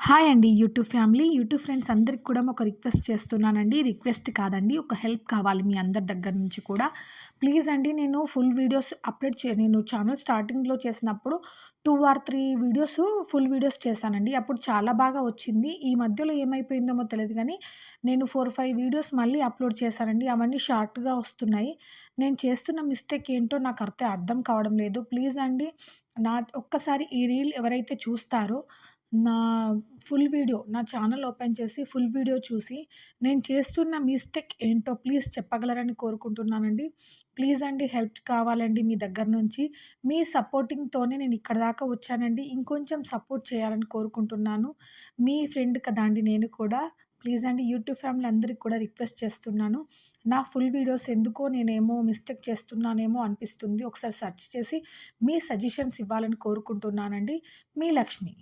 Hi అండి YouTube family YouTube friends అందరికి కూడా ఒక రిక్వెస్ట్ చేస్తున్నానండి. రిక్వెస్ట్ కాదండి ఒక హెల్ప్ కావాలి మీ అందరి దగ్గర నుంచి కూడా. ప్లీజ్ అండి నేను ఫుల్ వీడియోస్ అప్లోడ్ చే నేను ఛానల్ స్టార్టింగ్లో చేసినప్పుడు two or three videos full videos చేశానండి. అప్పుడు చాలా బాగా వచ్చింది. ఈ మధ్యలో ఏమైపోయిందేమో తెలియదు కానీ నేను ఫోర్ ఫైవ్ వీడియోస్ మళ్ళీ అప్లోడ్ చేశానండి. అవన్నీ షార్ట్గా వస్తున్నాయి. నేను చేస్తున్న మిస్టేక్ ఏంటో నాకు అర్థం అర్థం కావడం లేదు. ప్లీజ్ అండి నా ఒక్కసారి ఈ రీల్ ఎవరైతే చూస్తారో నా ఫుల్ వీడియో నా ఛానల్ ఓపెన్ చేసి ఫుల్ వీడియో చూసి నేను చేస్తున్న మిస్టేక్ ఏంటో ప్లీజ్ చెప్పగలరని కోరుకుంటున్నానండి. ప్లీజ్ అండి హెల్ప్ కావాలండి మీ దగ్గర నుంచి. మీ సపోర్టింగ్తోనే నేను ఇక్కడ దాకా వచ్చానండి. ఇంకొంచెం సపోర్ట్ చేయాలని కోరుకుంటున్నాను. మీ ఫ్రెండ్ కదా అండి నేను కూడా. ప్లీజ్ అండి యూట్యూబ్ ఫ్యామిలీ అందరికి కూడా రిక్వెస్ట్ చేస్తున్నాను. నా ఫుల్ వీడియోస్ ఎందుకో నేనేమో మిస్టేక్ చేస్తున్నానేమో అనిపిస్తుంది. ఒకసారి సెర్చ్ చేసి మీ సజెషన్స్ ఇవ్వాలని కోరుకుంటున్నానండి. మీ లక్ష్మి.